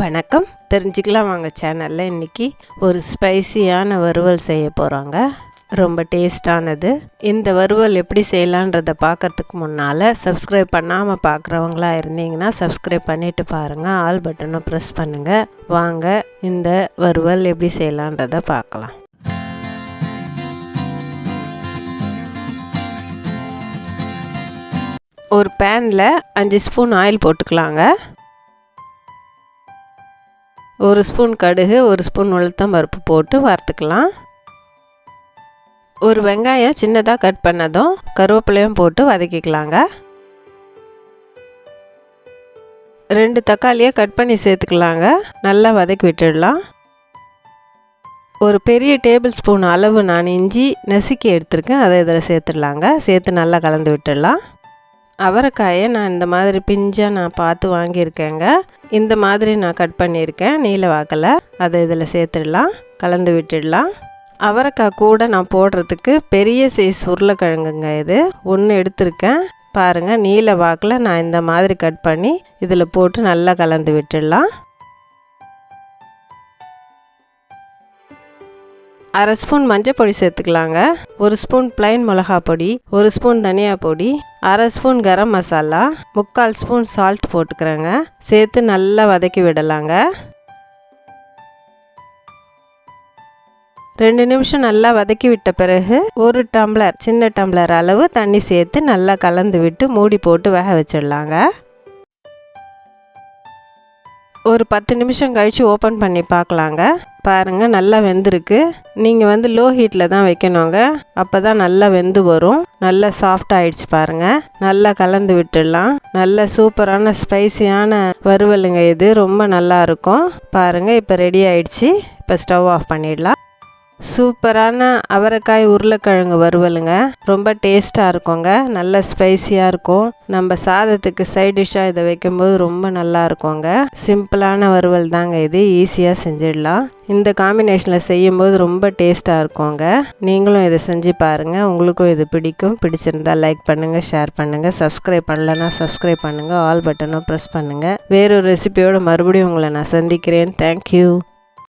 வணக்கம். தெரிஞ்சுக்கலாம் வாங்க சேனலில். இன்றைக்கி ஒரு ஸ்பைசியான வறுவல் செய்ய போகிறாங்க ரொம்ப டேஸ்டானது இந்த வறுவல் எப்படி செய்யலான்றதை பார்க்கறதுக்கு முன்னால் சப்ஸ்கிரைப் பண்ணாமல் பார்க்குறவங்களா இருந்தீங்கன்னா சப்ஸ்கிரைப் பண்ணிவிட்டு பாருங்கள் ஆல் பட்டனை ப்ரெஸ் பண்ணுங்கள் வாங்க இந்த வறுவல் எப்படி செய்யலான்றதை பார்க்கலாம். ஒரு பேனில் அஞ்சு ஸ்பூன் ஆயில் போட்டுக்கலாங்க. ஒரு ஸ்பூன் கடுகு ஒரு ஸ்பூன் உளுத்தம் பருப்பு போட்டு வறுத்துக்கலாம். ஒரு வெங்காயம் சின்னதாக கட் பண்ணதும் கருவேப்பிலையும் போட்டு வதக்கிக்கலாங்க. ரெண்டு தக்காளியை கட் பண்ணி சேர்த்துக்கலாங்க. நல்லா வதக்கி விட்டுடலாம். ஒரு பெரிய டேபிள் ஸ்பூன் அளவு நான் இஞ்சி நசுக்கி எடுத்திருக்கேன். அதை இதில் சேர்த்துடலாங்க. சேர்த்து நல்லா கலந்து விட்டுடலாம். அவரைக்காயை நான் இந்த மாதிரி பிஞ்சாக நான் பார்த்து வாங்கியிருக்கேங்க. இந்த மாதிரி நான் கட் பண்ணியிருக்கேன். நீல வாக்கில். அதை இதில் சேர்த்துடலாம். கலந்து விட்டுடலாம். அவரைக்காய் கூட நான் போடுறதுக்கு பெரிய சைஸ் உருளைக்கிழங்குங்க இது. ஒன்று எடுத்திருக்கேன். பாருங்கள் நீல வாக்கில் நான் இந்த மாதிரி கட் பண்ணி இதில் போட்டு நல்லா கலந்து விட்டுடலாம். அரை ஸ்பூன் மஞ்சள் பொடி சேர்த்துக்கலாங்க. ஒரு ஸ்பூன் பிளைன் மிளகா பொடி ஒரு ஸ்பூன் தனியா பொடி அரை ஸ்பூன் கரம் மசாலா முக்கால் ஸ்பூன் சால்ட் போட்டுக்கிறேங்க. சேர்த்து நல்லா வதக்கி விடலாங்க. ரெண்டு நிமிஷம் நல்லா வதக்கி விட்ட பிறகு ஒரு டம்ளர் சின்ன டம்ளர் அளவு தண்ணி சேர்த்து நல்லா கலந்து விட்டு மூடி போட்டு வேக வச்சிடலாங்க. ஒரு பத்து நிமிஷம் கழித்து ஓப்பன் பண்ணி பார்க்கலாங்க. பாருங்கள் நல்லா வெந்திருக்கு. நீங்கள் வந்து லோ ஹீட்டில் தான் வைக்கணுங்க. அப்போ தான் நல்லா வெந்து வரும். நல்லா சாஃப்ட் ஆயிடுச்சு பாருங்கள் நல்லா கலந்து விட்டுடலாம். நல்ல சூப்பரான ஸ்பைசியான வறுவலுங்க இது. ரொம்ப நல்லா இருக்கும். பாருங்கள் இப்போ ரெடி ஆயிடுச்சு. இப்போ ஸ்டவ் ஆஃப் பண்ணிடலாம். சூப்பரான அவரைக்காய் உருளைக்கிழங்கு வறுவலுங்க. ரொம்ப டேஸ்ட்டாக இருக்குங்க. நல்ல ஸ்பைஸியாக இருக்கும். நம்ம சாதத்துக்கு சைட் டிஷ்ஷாக இதை வைக்கும்போது ரொம்ப நல்லா இருக்குங்க. சிம்பிளான வறுவல் தாங்க இது. ஈஸியாக செஞ்சிடலாம். இந்த காம்பினேஷனில் செய்யும்போது ரொம்ப டேஸ்ட்டாக இருக்குங்க. நீங்களும் இதை செஞ்சு பாருங்கள் உங்களுக்கும் இது பிடிக்கும். பிடிச்சிருந்தா லைக் பண்ணுங்கள் ஷேர் பண்ணுங்கள் சப்ஸ்கிரைப் பண்ணலன்னா சப்ஸ்கிரைப் பண்ணுங்கள் ஆல் பட்டனும் ப்ரெஸ் பண்ணுங்கள் வேறொரு ரெசிபியோட மறுபடியும் உங்களை நான் சந்திக்கிறேன். தேங்க்யூ.